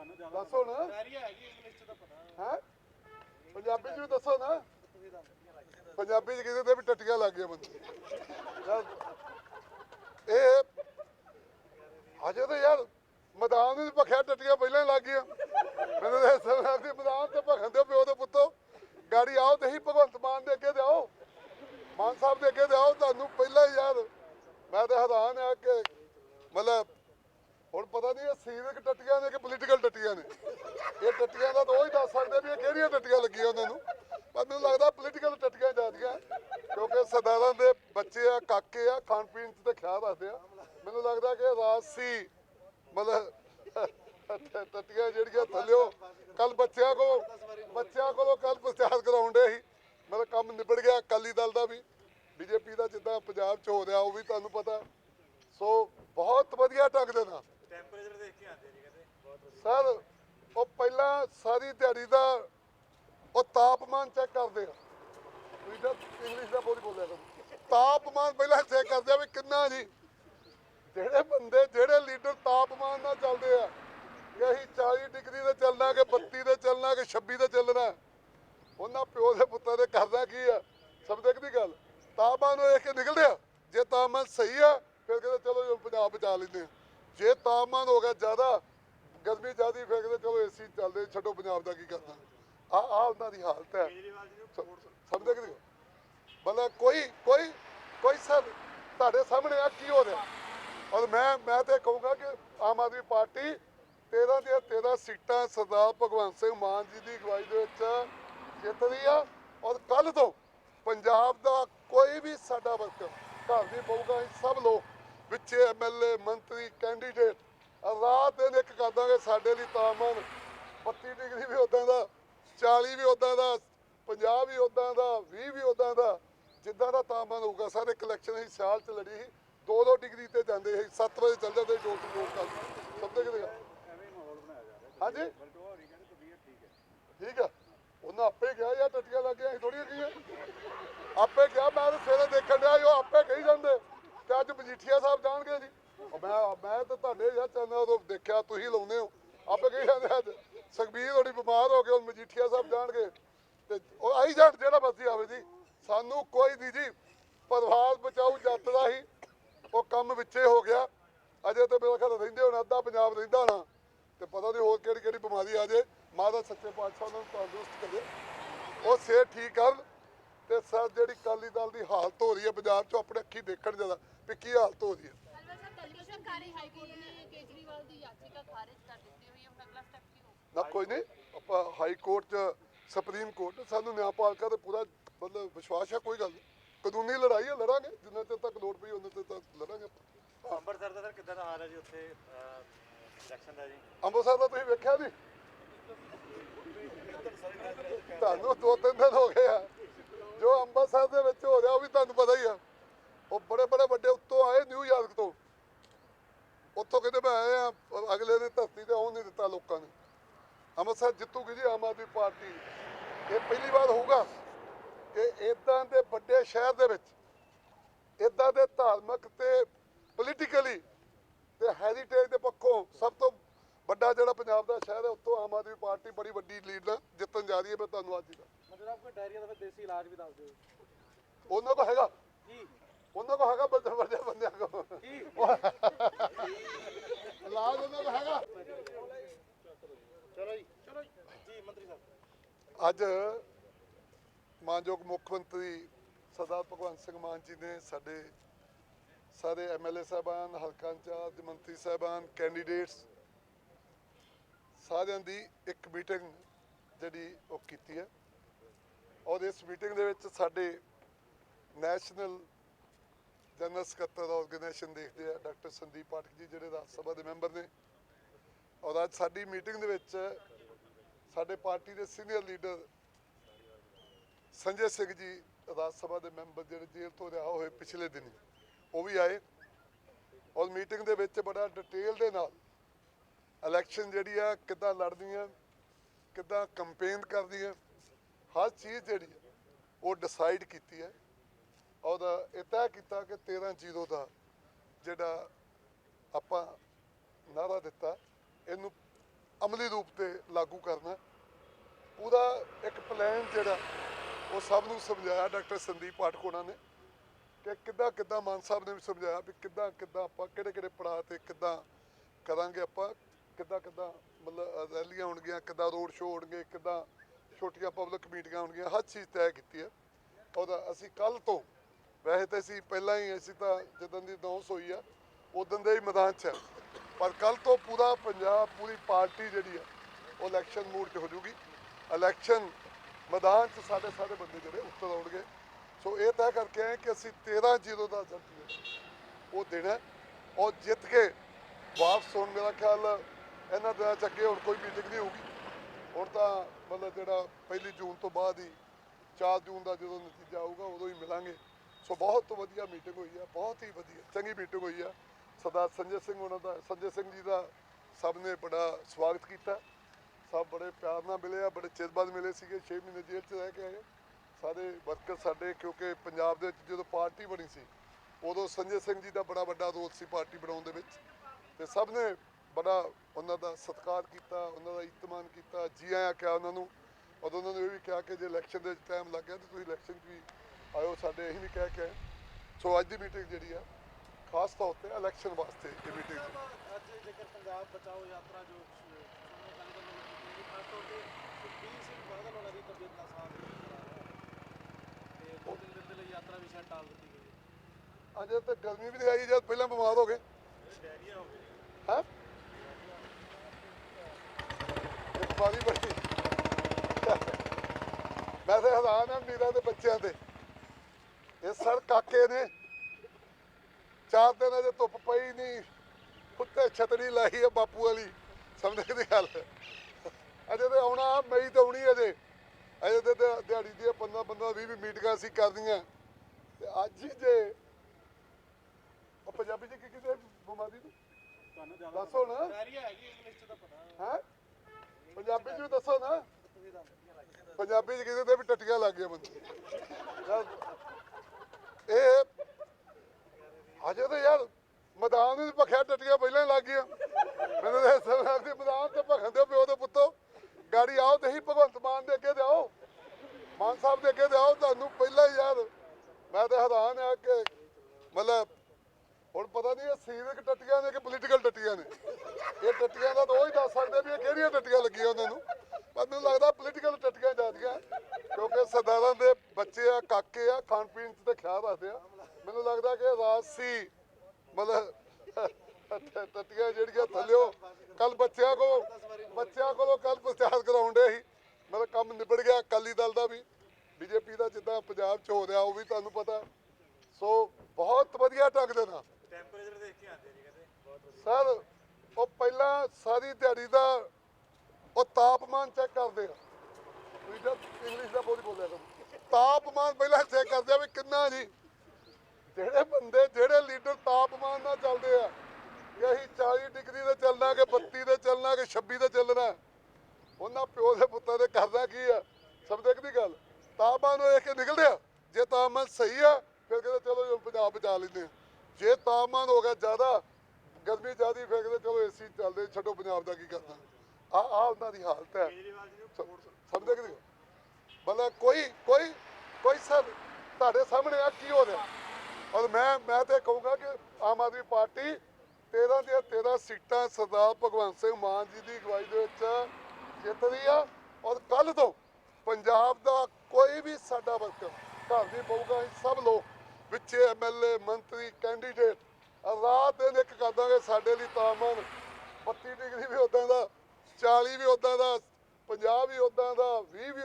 ਦੱਸੋ ਨਾ ਡਾਇਰੀਆ ਹੈਗੀ ਇੰਗਲਿਸ਼ ਚ ਤਾਂ ਪਤਾ। ਹੈ? ਪੰਜਾਬੀ ਚ ਵੀ ਦੱਸੋ ਨਾ। ਪੰਜਾਬੀ ਚ ਕਿਤੇ ਤੇ ਵੀ ਟੱਟੀਆਂ ਲੱਗ ਗਈਆਂ ਬੰਦੇ। ਇਹ ਅਜੇ ਤਾਂ ਯਾਰ ਮੈਦਾਨ ਵਿੱਚ ਭਖਿਆ ਟੱਟੀਆਂ ਪਹਿਲਾਂ ਹੀ ਲੱਗ ਗਈਆਂ ਮੈਨੂੰ ਤਾਂ ਸਮਝ ਆਉਂਦੀ ਮੈਦਾਨ ਤੇ ਭਖਣ ਦੇ ਪਿਓ ਦੇ ਪੁੱਤੋ ਗਾੜੀ ਆਓ ਤੇ ਹੀ ਭਗਵੰਤ ਮਾਨ ਦੇ ਅੱਗੇ ਤੇ ਆਓ ਮਾਨ ਸਾਹਿਬ ਦੇ ਅੱਗੇ ਤੇ ਆਓ ਤੁਹਾਨੂੰ ਪਹਿਲਾਂ ਹੀ ਯਾਰ ਮੈਂ ਤਾਂ ਹੈਰਾਨ ਆ ਕਿ ਮਤਲਬ ਹੁਣ ਪਤਾ ਨਹੀਂ ਇਹ ਸੀਵਿਕ ਟੱਟੀਆਂ ਨੇ ਕਿ ਪੋਲੀਟੀਕਲ ਟੱਟੀਆਂ ਨੇ ਇਹ ਟੱਟੀਆਂ ਦਾ ਤਾਂ ਉਹ ਹੀ ਦੱਸ ਕਿਹੜੀਆਂ ਟੱਟੀਆਂ ਲੱਗੀਆਂ ਉਹਨਾਂ ਨੂੰ? ਪਰ ਮੈਨੂੰ ਲੱਗਦਾ ਪੋਲੀਟੀਕਲ ਟੱਟੀਆਂ ਜਾਂਦੀਆਂ ਕਿਉਂਕਿ ਸਰਦਾਰਾਂ ਦੇ ਬੱਚੇ ਆ ਕਾਕੇ ਆ ਖਾਣ ਪੀਣ ਤੇ ਖਿਆਲ ਰੱਖਦੇ ਆ। ਮੈਨੂੰ ਲੱਗਦਾ ਕਿ ਰਾਜਸੀ ਮਤਲਬ ਟੱਟੀਆਂ ਜਿਹੜੀਆਂ ਥੱਲਿਓ ਕੱਲ ਬੱਚਿਆਂ ਕੋ ਬੱਚਿਆਂ ਕੋਲੋਂ ਕੱਲ ਪ੍ਰਚਾਰ ਕਰਾਉਂਦੇ ਸੀ। ਮਤਲਬ ਕੰਮ ਨਿਬੜ ਗਿਆ ਅਕਾਲੀ ਦਲ ਦਾ ਵੀ। ਬੀਜੇਪੀ ਦਾ ਜਿੱਦਾਂ ਪੰਜਾਬ 'ਚ ਹੋ ਰਿਹਾ ਉਹ ਵੀ ਤੁਹਾਨੂੰ ਪਤਾ। ਸੋ ਬਹੁਤ ਵਧੀਆ ਢੰਗ ਦੇ ਨਾਲ। ਟੈਂਪਰੇਚਰ ਦੇਖ ਕੇ ਆਉਂਦੇ ਜੀ ਕਹਿੰਦੇ। ਬਹੁਤ ਵਧੀਆ ਸਰ ਉਹ ਪਹਿਲਾਂ ਸਾਰੀ ਦਿਹਾੜੀ ਦਾ ਉਹ ਤਾਪਮਾਨ ਚੈੱਕ ਕਰਦੇ ਆ। ਤੁਸੀਂ ਤਾਂ ਇੰਗਲਿਸ਼ ਦਾ ਬਹੁਤ ਬੋਲਿਆ ਕਰੋ। ਤਾਪਮਾਨ ਪਹਿਲਾਂ ਚੈੱਕ ਕਰਦੇ ਆ ਵੀ ਕਿੰਨਾ ਜੀ। ਜਿਹੜੇ ਬੰਦੇ, ਜਿਹੜੇ ਲੀਡਰ ਤਾਪਮਾਨ ਨਾਲ ਚੱਲਦੇ ਆ ਕਿ ਅਸੀਂ 40 ਡਿਗਰੀ ਤੇ ਚੱਲਣਾ ਕਿ 32 ਤੇ ਚੱਲਣਾ ਕਿ 26 ਤੇ ਚੱਲਣਾ, ਉਹਨਾਂ ਪਿਓ ਦੇ ਪੁੱਤਾਂ ਦੇ ਕਰਨਾ ਕੀ ਆ? ਸਮਝਦੇ ਕਿ ਨਹੀਂ ਗੱਲ? ਤਾਪਮਾਨ ਨੂੰ ਦੇਖ ਕੇ ਨਿਕਲਦੇ ਆ। ਜੇ ਤਾਪਮਾਨ ਸਹੀ ਆ, ਫਿਰ ਕਹਿੰਦੇ ਚਲੋ ਪੰਜਾਬ ਬਚਾ ਲੈਂਦੇ ਆ। ਜੇ ਤਾਪਮਾਨ ਹੋ ਗਿਆ ਜ਼ਿਆਦਾ, ਗਰਮੀ ਜ਼ਿਆਦੀ, ਫਿਰ ਕਹਿੰਦੇ ਚਲੋ ਏਸੀ ਚੱਲਦੇ, ਛੱਡੋ ਪੰਜਾਬ ਦਾ ਕੀ ਕਰਨਾ। ਆ ਆ ਉਹਨਾਂ ਦੀ ਹਾਲਤ ਹੈ। ਕੇਜਰੀਵਾਲ ਜੀ ਨੂੰ ਸਮਝਦੇ ਕਿ ਮਤਲਬ ਕੋਈ ਕੋਈ ਕੋਈ ਸਰ ਤੁਹਾਡੇ ਸਾਹਮਣੇ ਆ, ਕੀ ਹੋ ਰਿਹਾ? ਔਰ ਮੈਂ ਮੈਂ ਤੇ ਕਹੂੰਗਾ ਕਿ ਆਮ ਆਦਮੀ ਪਾਰਟੀ 13 ਦੀਆਂ 13 ਸੀਟਾਂ ਸਰਦਾਰ ਭਗਵੰਤ ਸਿੰਘ ਮਾਨ ਜੀ ਦੀ ਅਗਵਾਈ ਦੇ ਵਿੱਚ ਜਿੱਤ ਰਹੀ ਆ। ਔਰ ਕੱਲ ਤੋਂ ਪੰਜਾਬ ਦਾ ਕੋਈ ਵੀ ਸਾਡਾ ਵਰਕਰ ਘਰ ਦੀ ਪਊਗਾ। ਸਭ ਲੋਕ ਵਿੱਚ ਐਮਐਲਏ ਮੰਤਰੀ, ਕੈਂਡੀਡੇਟ ਰਾਤ ਦਿਨ ਇੱਕ ਕਰ ਦਾਂਗੇ ਸਾਡੇ ਲਈ ਤਾਪਮਾਨ 32 ਡਿਗਰੀ ਵੀ ਉਦਾਂ ਦਾ 40 ਵੀ ਉਦਾਂ ਦਾ 50 ਵੀ ਉਦਾਂ ਦਾ 20 ਵੀ ਉਦਾਂ ਦਾ ਜਿੱਦਾਂ ਦਾ ਤਾਪਮਾਨ ਹੋਊਗਾ। ਸਾਰੇ ਕਲੈਕਸ਼ਨ ਅਸੀਂ ਸਿਆਲ ਚ ਲੜੀ ਸੀ। 2-2 ਡਿਗਰੀ ਤੇ ਜਾਂਦੇ ਸੀ। 7 ਵਜੇ ਚੱਲ ਜਾਂਦੇ ਡੋਰ ਟੂ ਡੋਰ ਕਰ ਸਭ ਦੇ ਕਿਤੇ ਐਵੇਂ ਹੀ ਮਾਹੌਲ ਬਣਾਇਆ ਜਾ ਰਿਹਾ। ਹਾਂਜੀ? ਠੀਕ ਹੈ ਠੀਕ ਆ ਉਹਨਾਂ ਆਪੇ ਕਿਹਾ ਯਾਰ ਟੱਟੀਆਂ ਲੱਗ ਗਈਆਂ ਥੋੜੀਆਂ ਕੀ ਆਪੇ ਕਿਹਾ ਮੈਂ ਤਾਂ ਸਵੇਰੇ ਦੇਖਣ ਡਿਆ ਸੀ, ਉਹ ਆਪੇ ਕਹੀ ਜਾਂਦੇ ਤੇ ਅੱਜ ਮਜੀਠੀਆ ਸਾਹਿਬ ਜਾਣਗੇ ਜੀ ਉਹ ਮੈਂ ਮੈਂ ਤਾਂ ਤੁਹਾਡੇ ਯਾਰ ਚੈਨਲ ਤੋਂ ਦੇਖਿਆ ਤੁਸੀਂ ਲਾਉਂਦੇ ਹੋ ਆਪੇ ਕਹੀ ਜਾਂਦੇ ਅੱਜ ਸੁਖਬੀਰ ਥੋੜੀ ਬਿਮਾਰ ਹੋ ਗਏ ਹੁਣ ਮਜੀਠੀਆ ਸਾਹਿਬ ਜਾਣਗੇ ਤੇ ਉਹ ਆਈ ਜਾਣ ਜਿਹੜਾ ਮਰਜ਼ੀ ਆਵੇ ਜੀ ਸਾਨੂੰ ਕੋਈ ਨਹੀਂ ਜੀ ਪਰਿਵਾਰ ਬਚਾਊ ਜੱਟ ਦਾ ਹੀ। ਉਹ ਕੰਮ ਵਿੱਚੇ ਹੋ ਗਿਆ। ਅਜੇ ਤੇ ਮੇਰਾ ਖਿਆਲ ਰਹਿੰਦੇ ਹੁਣ ਅੱਧਾ ਪੰਜਾਬ ਰਹਿੰਦਾ ਹੋਣਾ। ਤੇ ਪਤਾ ਨਹੀਂ ਹੋਰ ਕਿਹੜੀ ਕਿਹੜੀ ਬਿਮਾਰੀ ਆ ਜੇ। ਮਾਤਾ ਸੱਚੇ ਪਾਤਸ਼ਾਹ ਉਹਨਾਂ ਨੂੰ ਤੰਦਰੁਸਤ ਕਰੇ। ਉਹ ਸਿਹਤ ਠੀਕ ਕਰਨ। ਤੇ ਸਰ ਜਿਹੜੀ ਕਾਲੀ ਦਲ ਦੀ ਹਾਲਤ ਹੋ ਰਹੀ ਹੈ ਪੰਜਾਬ 'ਚ ਆਪਣੇ ਅੱਖੀ ਦੇਖਣ ਜਦਾ ਵੀ ਕੀ ਹਾਲਤ ਹੋ ਰਹੀ ਹੈ। ਹਲਵਾ ਸਾਹਿਬ ਦਿੱਲੀ ਸਰਕਾਰੀ ਹਾਈ ਕੋਰਟ ਨੇ ਕੇਜਰੀਵਾਲ ਦੀ ਯਾਚੀਕਾ ਖਾਰਿਜ ਕਰ ਦਿੱਤੀ ਹੋਈ ਹੈ। ਹੁਣ ਅਗਲਾ ਸਟੈਪ ਕੀ ਹੋਊਗਾ ਨਾ ਕੋਈ ਨਹੀਂ। ਆਪਾਂ ਹਾਈ ਕੋਰਟ 'ਚ ਸੁਪਰੀਮ ਕੋਰਟ ਸਾਨੂੰ ਨਿਆਂਪਾਲਿਕਾ ਤੇ ਪੂਰਾ ਮਤਲਬ ਵਿਸ਼ਵਾਸ ਹੈ ਕੋਈ ਗੱਲ ਨਹੀਂ। ਕਾਨੂੰਨੀ ਲੜਾਈ ਹੈ ਲੜਾਂਗੇ। ਜਿੰਨਾ ਚਿਰ ਤੱਕ ਲੋੜ ਪਈ ਉਹਨਾਂ ਚਿਰ ਤੱਕ ਲੜਾਂਗੇ। ਅੰਮ੍ਰਿਤਸਰ ਦਾ ਸਰ ਕਿੱਦਾਂ ਦਾ ਹਾਲ ਹੈ ਜੀ ਉੱਥੇ? ਇਲੈਕਸ਼ਨ ਦਾ ਜੀ? ਅੰਮ੍ਰਿਤਸਰ ਦਾ ਤੁਸੀਂ ਵੇਖਿਆ ਨਹੀਂ ਤੁਹਾਨੂੰ ਦੋ ਤਿੰਨ ਦਿਨ ਹੋ ਗਏ ਆ। ਜੋ ਅੰਮ੍ਰਿਤਸਰ ਦੇ ਵਿੱਚ ਹੋ ਰਿਹਾ ਉਹ ਵੀ ਤੁਹਾਨੂੰ ਪਤਾ ਹੀ ਆ। ਉਹ ਬੜੇ ਬੜੇ ਵੱਡੇ ਉੱਤੋਂ ਆਏ ਨਿਊਯਾਰਕ ਤੋਂ। ਉੱਥੋਂ ਕਹਿੰਦੇ ਮੈਂ ਆਏ ਆ ਪਰ ਅਗਲੇ ਨੇ ਧਰਤੀ ਤੇ ਆਉਣ ਨਹੀਂ ਦਿੱਤਾ ਲੋਕਾਂ ਨੇ। ਅੰਮ੍ਰਿਤਸਰ ਜਿੱਤੂਗੀ ਜੀ ਆਮ ਆਦਮੀ ਪਾਰਟੀ। ਇਹ ਪਹਿਲੀ ਵਾਰ ਹੋਊਗਾ। ਕਿ ਇਦਾਂ ਦੇ ਵੱਡੇ ਸ਼ਹਿਰ ਦੇ ਵਿੱਚ ਇਦਾਂ ਦੇ ਧਾਰਮਿਕ ਤੇ ਪੋਲੀਟੀਕਲੀ ਤੇ ਹੈਰੀਟੇਜ ਦੇ ਪੱਖੋਂ ਸਭ ਤੋਂ ਵੱਡਾ ਜਿਹੜਾ ਪੰਜਾਬ ਦਾ ਸ਼ਹਿਰ ਹੈ ਉੱਥੋਂ ਆਮ ਆਦਮੀ ਪਾਰਟੀ ਬੜੀ ਵੱਡੀ ਲੀਡ ਨਾਲ ਜਿੱਤਣ ਜਾ ਰਹੀ ਹੈ ਮੈਂ ਤੁਹਾਨੂੰ ਅੱਜ ਦੱਸ ਮਤਲਬ ਆਪਕੋ ਡਾਇਰੀਆ ਦਾ ਦੇਸੀ ਇਲਾਜ ਵੀ ਦੱਸ ਦਿਓ। ਉਹਨਾਂ ਕੋ ਹੈਗਾ। ਕੀ? ਉਹਨਾਂ ਕੋ ਹੈਗਾ ਵੱਡੇ ਵੱਡੇ ਬੰਦਿਆਂ ਕੋ ਕੀ? ਇਲਾਜ ਉਹਨਾਂ ਕੋ ਹੈਗਾ। ਚਲੋ ਜੀ। ਚਲੋ ਜੀ। ਜੀ ਮੰਤਰੀ ਸਾਹਿਬ। ਅੱਜ ਮਾਨਯੋਗ ਮੁੱਖ ਮੰਤਰੀ ਸਰਦਾਰ ਭਗਵੰਤ ਸਿੰਘ ਮਾਨ ਜੀ ਨੇ ਸਾਡੇ ਸਾਰੇ ਐਮਐਲਏ ਸਾਹਿਬਾਨ, ਹਲਕਾ ਇੰਚਾਰਜ, ਮੰਤਰੀ ਸਾਹਿਬਾਨ ਕੈਂਡੀਡੇਟਸ ਸਾਰਿਆਂ ਦੀ ਇੱਕ ਮੀਟਿੰਗ ਜਿਹੜੀ ਉਹ ਕੀਤੀ ਹੈ। ਔਰ ਇਸ ਮੀਟਿੰਗ ਦੇ ਵਿੱਚ ਸਾਡੇ ਨੈਸ਼ਨਲ ਜਨਰਲ ਸਕੱਤਰ ਆਰਗੇਨਾਈਜੇਸ਼ਨ ਦੇਖਦੇ ਆ, ਡਾਕਟਰ ਸੰਦੀਪ ਪਾਠਕ ਜੀ, ਜਿਹੜੇ ਰਾਜ ਸਭਾ ਦੇ ਮੈਂਬਰ ਨੇ। ਔਰ ਅੱਜ ਸਾਡੀ ਮੀਟਿੰਗ ਦੇ ਵਿੱਚ ਸਾਡੇ ਪਾਰਟੀ ਦੇ ਸੀਨੀਅਰ ਲੀਡਰ ਸੰਜੇ ਸਿੰਘ ਜੀ ਰਾਜ ਸਭਾ ਦੇ ਮੈਂਬਰ ਜਿਹੜੇ ਜੇਲ੍ਹ ਤੋਂ ਰਿਹਾ ਹੋਏ ਪਿਛਲੇ ਦਿਨੀ, ਉਹ ਵੀ ਆਏ ਔਰ ਮੀਟਿੰਗ ਦੇ ਵਿੱਚ ਬੜਾ ਡਿਟੇਲ ਦੇ ਨਾਲ ਇਲੈਕਸ਼ਨ ਜਿਹੜੀ ਆ, ਕਿੱਦਾਂ ਲੜਨੀ ਆ ਕਿੱਦਾਂ ਕੰਪੇਨ ਕਰਦੀ ਆ ਹਰ ਚੀਜ਼ ਜਿਹੜੀ ਉਹ ਡਿਸਾਈਡ ਕੀਤੀ ਹੈ। ਔਰ ਇਹ ਤੈਅ ਕੀਤਾ ਕਿ 13 ਜ਼ੀਰੋ ਦਾ ਜਿਹੜਾ ਆਪਾਂ ਨਾਰਾ ਦਿੱਤਾ, ਇਹਨੂੰ ਅਮਲੀ ਰੂਪ ਤੇ ਲਾਗੂ ਕਰਨਾ। ਉਹਦਾ ਇੱਕ ਪਲਾਨ ਜਿਹੜਾ ਉਹ ਸਭ ਨੂੰ ਸਮਝਾਇਆ ਡਾਕਟਰ ਸੰਦੀਪ ਪਾਠਕੋਣਾ ਨੇ ਕਿ ਕਿੱਦਾਂ ਕਿੱਦਾਂ ਮਾਨ ਸਾਹਿਬ ਨੇ ਵੀ ਸਮਝਾਇਆ ਵੀ ਕਿੱਦਾਂ ਕਿੱਦਾਂ ਆਪਾਂ ਕਿਹੜੇ ਕਿਹੜੇ ਪੜਾਅ ਤੇ ਕਿੱਦਾਂ ਕਰਾਂਗੇ ਆਪਾਂ, ਕਿੱਦਾਂ ਕਿੱਦਾਂ ਮਤਲਬ ਰੈਲੀਆਂ ਹੋਣਗੀਆਂ, ਕਿੱਦਾਂ ਰੋਡ ਸ਼ੋਅ ਹੋਣਗੇ, ਕਿੱਦਾਂ ਛੋਟੀਆਂ ਪਬਲਿਕ ਮੀਟਿੰਗਾਂ ਹੋਣਗੀਆਂ, ਹਰ ਚੀਜ਼ ਤੈਅ ਕੀਤੀ ਹੈ। ਉਹਦਾ ਅਸੀਂ ਕੱਲ ਤੋਂ, ਵੈਸੇ ਤਾਂ ਅਸੀਂ ਪਹਿਲਾਂ ਹੀ ਅਸੀਂ ਤਾਂ ਜਦੋਂ ਦੀ ਅਨਾਉਂਸ ਹੋਈ ਆ, ਉਦੋਂ ਦੇ ਹੀ ਮੈਦਾਨ 'ਚ ਆ। ਪਰ ਕੱਲ ਤੋਂ ਪੂਰਾ ਪੰਜਾਬ, ਪੂਰੀ ਪਾਰਟੀ ਜਿਹੜੀ ਆ, ਉਹ ਇਲੈਕਸ਼ਨ ਮੂਡ 'ਚ ਹੋ ਜੂਗੀ। ਇਲੈਕਸ਼ਨ ਮੈਦਾਨ 'ਚ ਸਾਡੇ ਸਾਰੇ ਬੰਦੇ ਜਿਹੜੇ ਉੱਤਰ ਆਉਣਗੇ। ਸੋ ਇਹ ਤੈਅ ਕਰਕੇ ਆਏ ਕਿ ਅਸੀਂ 13 ਜ਼ੀਰੋ ਦਾ ਰਿਜ਼ਲਟ ਉਹ ਦੇਣਾ ਹੈ। ਔਰ ਜਿੱਤ ਕੇ ਵਾਪਸ ਹੋਣ ਮੇਰਾ ਖਿਆਲ ਇਹਨਾਂ ਦਿਨਾਂ 'ਚ ਅੱਗੇ ਹੁਣ ਕੋਈ ਮੀਟਿੰਗ ਨਹੀਂ ਹੋਊਗੀ। ਹੁਣ ਤਾਂ ਮਤਲਬ ਜਿਹੜਾ ਪਹਿਲੀ ਜੂਨ ਤੋਂ ਬਾਅਦ ਹੀ 4 ਜੂਨ ਦਾ ਜਦੋਂ ਨਤੀਜਾ ਆਊਗਾ ਉਦੋਂ ਹੀ ਮਿਲਾਂਗੇ। ਸੋ ਬਹੁਤ ਵਧੀਆ ਮੀਟਿੰਗ ਹੋਈ ਆ ਬਹੁਤ ਹੀ ਵਧੀਆ, ਚੰਗੀ ਮੀਟਿੰਗ ਹੋਈ ਆ ਸਰਦਾਰ ਸੰਜੇ ਸਿੰਘ ਉਹਨਾਂ ਦਾ, ਸੰਜੇ ਸਿੰਘ ਜੀ ਦਾ ਸਭ ਨੇ ਬੜਾ ਸਵਾਗਤ ਕੀਤਾ। ਸਭ ਬੜੇ ਪਿਆਰ ਨਾਲ ਮਿਲੇ ਆ, ਬੜੇ ਚਿਰ ਬਾਅਦ ਮਿਲੇ ਸੀਗੇ 6 ਮਹੀਨੇ ਜੇਲ੍ਹ 'ਚ ਰਹਿ ਕੇ ਆਏ। ਸਾਰੇ ਵਰਕਰ ਸਾਡੇ, ਕਿਉਂਕਿ ਪੰਜਾਬ ਦੇ ਵਿੱਚ ਜਦੋਂ ਪਾਰਟੀ ਬਣੀ ਸੀ, ਉਦੋਂ ਸੰਜੇ ਸਿੰਘ ਜੀ ਦਾ ਬੜਾ ਵੱਡਾ ਰੋਲ ਸੀ ਪਾਰਟੀ ਬਣਾਉਣ ਦੇ ਵਿੱਚ। ਤੇ ਸਭ ਨੇ ਬੜਾ ਉਹਨਾਂ ਦਾ ਸਤਿਕਾਰ ਕੀਤਾ, ਉਹਨਾਂ ਦਾ ਇਤਮਾਨ ਕੀਤਾ, ਜੀ ਆਇਆਂ ਕਿਹਾ ਉਹਨਾਂ ਨੂੰ। ਔਰ ਉਹਨਾਂ ਨੇ ਇਹ ਵੀ ਕਿਹਾ ਕਿ ਜੇ ਇਲੈਕਸ਼ਨ ਦੇ ਟਾਈਮ ਲੱਗ ਗਿਆ ਤਾਂ ਤੁਸੀਂ ਇਲੈਕਸ਼ਨ 'ਚ ਵੀ ਆਇਓ, ਸਾਡੇ ਇਹੀ ਵੀ ਕਹਿ ਕੇ ਆਏ। ਸੋ ਅੱਜ ਦੀ ਮੀਟਿੰਗ ਜਿਹੜੀ ਆ, ਖਾਸ ਤੌਰ ਤੇ ਇਲੈਕਸ਼ਨ ਵਾਸਤੇ ਇਹ ਮੀਟਿੰਗ। ਅੱਜ ਜੇਕਰ ਪੰਜਾਬ ਬਚਾਓ ਯਾਤਰਾ ਜੋ ਸ਼੍ਰੋਮਣੀ ਅਕਾਲੀ ਦਲ ਵੱਲੋਂ ਕੀਤੀ ਗਈ ਖਾਸ ਤੌਰ ਤੇ ਸੁਖਬੀਰ ਸਿੰਘ ਬਾਦਲ ਉਹਨਾਂ ਦੀ ਤਬੀਅਤ ਦਾ ਸਾਥ ਨਹੀਂ ਮਿਲ ਰਿਹਾ ਤੇ ਦੋ ਤਿੰਨ ਦਿਨ ਦੇ ਲਈ ਯਾਤਰਾ ਵੀ ਸ਼ਾਇਦ ਟਾਲ ਦਿੱਤੀ ਗਈ। ਹੈ ਅਜੇ ਤਾਂ ਗਰਮੀ ਵੀ ਨਹੀਂ ਆਈ ਜਦ ਪਹਿਲਾਂ ਬਿਮਾਰ ਹੋ ਗਏ। ਡੈਰੀਆ ਹੋ ਗਈ ਹੈ? ਇੱਕ ਬਾਰੀ ਬੜੀ। ਮੈਂ ਤਾਂ ਹੈਰਾਨ ਹਾਂ ਮੀਰਾ ਦੇ ਬੱਚਿਆਂ ਤੇ। ਇਹ ਸਰ ਕਾਕੇ ਨੇ। ਚਾਰ ਦਿਨ ਅਜੇ ਧੁੱਪ ਪਈ ਨਹੀਂ ਉੱਤੇ ਛਤਰੀ ਲਾਈ ਹੈ ਬਾਪੂ ਵਾਲੀ। ਸਮਝਦੇ ਦੀ ਗੱਲ। ਅਜੇ ਤੇ ਆਉਣਾ ਮਈ ਤੇ ਆਉਣੀ ਅਜੇ। ਅਜੇ ਤੇ ਦਿਹਾ- ਦਿਹਾੜੀ ਦੀਆਂ 15 15 20 20 ਮੀਟਿੰਗਾਂ ਅਸੀਂ ਕਰਦੀਆਂ ਤੇ ਅੱਜ ਹੀ ਜੇ ਉਹ ਪੰਜਾਬੀ ਚ ਕੀ ਕਿਤੇ ਬਿਮਾਰੀ ਨੂੰ? ਤੁਹਾਨੂੰ ਜ਼ਿਆਦਾ ਦੱਸੋ ਨਾ। ਡੈਰੀਆ ਹੈਗੀ ਇੰਗਲਿਸ਼ ਚ ਤਾਂ ਪਤਾ। ਹੈ? ਪੰਜਾਬੀ ਚ ਵੀ ਦੱਸੋ ਨਾ। ਪੰਜਾਬੀ ਚ ਕਿਸੇ ਤੇ ਵੀ ਟੱਟੀਆਂ ਲੱਗ ਗਈਆਂ ਬੰਦੇ। ਇਹ ਅਜੇ ਤਾਂ ਯਾਰ ਮੈਦਾਨ ਵਿੱਚ ਭਖਿਆ ਟੱਟੀਆਂ ਪਹਿਲਾਂ ਹੀ ਲੱਗ ਗਈਆਂ। ਮੈਨੂੰ ਤਾਂ ਇਸ ਤਰ੍ਹਾਂ ਦੀ ਮੈਦਾਨ ਤੇ ਭਖਣ ਦੇ ਪਿਓ ਦੇ ਪੁੱਤੋ। ਗਾੜੀ ਆਓ ਤੇ ਹੀ ਭਗਵੰਤ ਮਾਨ ਦੇ ਅੱਗੇ ਤੇ ਆਓ। ਮਾਨ ਸਾਹਿਬ ਦੇ ਅੱਗੇ ਤੇ ਆਓ, ਤੁਹਾਨੂੰ ਪਹਿਲਾਂ ਹੀ ਯਾਰ ਮੈਂ ਤਾਂ ਹੈਰਾਨ ਆ ਕਿ ਮਤਲਬ ਹੁਣ ਪਤਾ ਨਹੀਂ ਇਹ ਸੀਵਿਕ ਟੱਟੀਆਂ ਨੇ ਕਿ ਪੋਲੀਟੀਕਲ ਟੱਟੀਆਂ ਨੇ। ਇਹ ਟੱਟੀਆਂ ਦਾ ਤਾਂ ਉਹ ਹੀ ਦੱਸ ਸਕਦੇ ਵੀ ਇਹ ਕਿਹੜੀਆਂ ਟੱਟੀਆਂ ਲੱਗੀਆਂ ਉਹਨਾਂ ਨੂੰ। ਪਰ ਮੈਨੂੰ ਲੱਗਦਾ ਪੋਲੀਟੀਕਲ ਟੱਟੀਆਂ ਜਾਂਦੀਆਂ ਕਿਉਂਕਿ ਸਰਦਾਰਾਂ ਦੇ ਬੱਚੇ ਆ, ਕਾਕੇ ਆ, ਖਾਣ ਪੀਣ 'ਚ ਤੇ ਖਿਆਲ ਰੱਖਦੇ ਆ। ਮੈਨੂੰ ਲੱਗਦਾ ਕਿ ਰਾਜ ਸੀ, ਮਤਲਬ ਟੱਟੀਆਂ ਜਿਹੜੀਆਂ ਥੱਲਿਓ ਕੱਲ ਬੱਚਿਆਂ ਕੋ ਬੱਚਿਆਂ ਕੋਲੋਂ ਕੱਲ ਪ੍ਰਚਾਰ ਕਰਾਉਂਦੇ ਸੀ। ਮਤਲਬ ਕੰਮ ਨਿਬੜ ਗਿਆ, ਅਕਾਲੀ ਦਲ ਦਾ ਵੀ, ਬੀਜੇਪੀ ਦਾ ਜਿੱਦਾਂ ਪੰਜਾਬ 'ਚ ਹੋ ਰਿਹਾ, ਉਹ ਵੀ ਤੁਹਾਨੂੰ ਪਤਾ। ਸੋ ਬਹੁਤ ਵਧੀਆ ਢੰਗ ਦੇ ਨਾਲ ਟੈਂਪਰੇਚਰ ਦੇਖ ਕੇ ਆਉਂਦੇ ਜੀ ਕਹਿੰਦੇ ਬਹੁਤ ਵਧੀਆ ਸਰ ਉਹ ਪਹਿਲਾਂ ਸਾਰੀ ਦਿਹਾੜੀ ਦਾ ਉਹ ਤਾਪਮਾਨ ਚੈੱਕ ਕਰਦੇ ਆ ਤੁਸੀਂ ਜਦ ਇੰਗਲਿਸ਼ ਦਾ ਬੋਲੀ ਬੋਲਿਆ ਕਰੋ ਤਾਪਮਾਨ ਪਹਿਲਾਂ ਚੈੱਕ ਕਰਦੇ ਆ ਵੀ ਕਿੰਨਾ ਜੀ ਜਿਹੜੇ ਬੰਦੇ ਜਿਹੜੇ ਲੀਡਰ ਤਾਪਮਾਨ ਨਾਲ ਚੱਲਦੇ ਆ ਕਿ ਅਸੀਂ 40 ਡਿਗਰੀ ਤੇ ਚੱਲਣਾ, ਕਿ 32 ਤੇ ਚੱਲਣਾ, ਕਿ 26 ਤੇ ਚੱਲਣਾ। ਉਹਨਾਂ ਪਿਓ ਦੇ ਪੁੱਤਾਂ ਦੇ ਕਰਨਾ ਕੀ ਆ? ਸਮਝਦੇ ਕਿ ਨਹੀਂ ਗੱਲ? ਤਾਪਮਾਨ ਨੂੰ ਦੇਖ ਕੇ ਨਿਕਲਦੇ ਆ। ਜੇ ਤਾਪਮਾਨ ਸਹੀ ਆ, ਫਿਰ ਕਹਿੰਦੇ ਚਲੋ ਪੰਜਾਬ ਬਚਾ ਲੈਂਦੇ ਜੇ ਤਾਪਮਾਨ ਹੋ ਗਿਆ ਜ਼ਿਆਦਾ, ਗਰਮੀ ਜ਼ਿਆਦੀ, ਫਿਰ ਕਹਿੰਦੇ ਚਲੋ ਏਸੀ ਚੱਲਦੇ ਛੱਡੋ ਪੰਜਾਬ ਦਾ ਕੀ ਕਰਨਾ। ਆ ਆ ਉਹਨਾਂ ਦੀ ਹਾਲਤ ਹੈ। ਕੇਜਰੀਵਾਲ ਸਮਝਦੇ ਕਿ ਮਤਲਬ ਕੋਈ ਕੋਈ ਕੋਈ ਸਰ, ਤੁਹਾਡੇ ਸਾਹਮਣੇ ਆ ਕੀ ਹੋ ਰਿਹਾ? ਔਰ ਮੈਂ ਮੈਂ ਤੇ ਕਹੂੰਗਾ ਕਿ ਆਮ ਆਦਮੀ ਪਾਰਟੀ 13 ਦੀਆਂ 13 ਸੀਟਾਂ ਸਰਦਾਰ ਭਗਵੰਤ ਸਿੰਘ ਮਾਨ ਜੀ ਦੀ ਅਗਵਾਈ ਦੇ ਵਿੱਚ ਜਿੱਤਦੀ ਆ ਔਰ ਕੱਲ ਤੋਂ ਪੰਜਾਬ ਦਾ ਕੋਈ ਵੀ ਸਾਡਾ ਵਰਕਰ ਘਰ ਦੀ ਪਊਗਾ। ਸਭ ਲੋਕ ਵਿੱਚ ਐਮਐਲਏ ਮੰਤਰੀ ਕੈਂਡੀਡੇਟ ਰਾਤ ਦਿਨ ਇੱਕ ਕਰ ਦਾਂਗੇ ਸਾਡੇ ਲਈ ਤਾਪਮਾਨ 32 ਡਿਗਰੀ ਵੀ ਉਦਾਂ ਦਾ 40 ਵੀ ਉਦਾਂ ਦਾ 50 ਵੀ ਉਦਾਂ ਦਾ 20 ਵੀ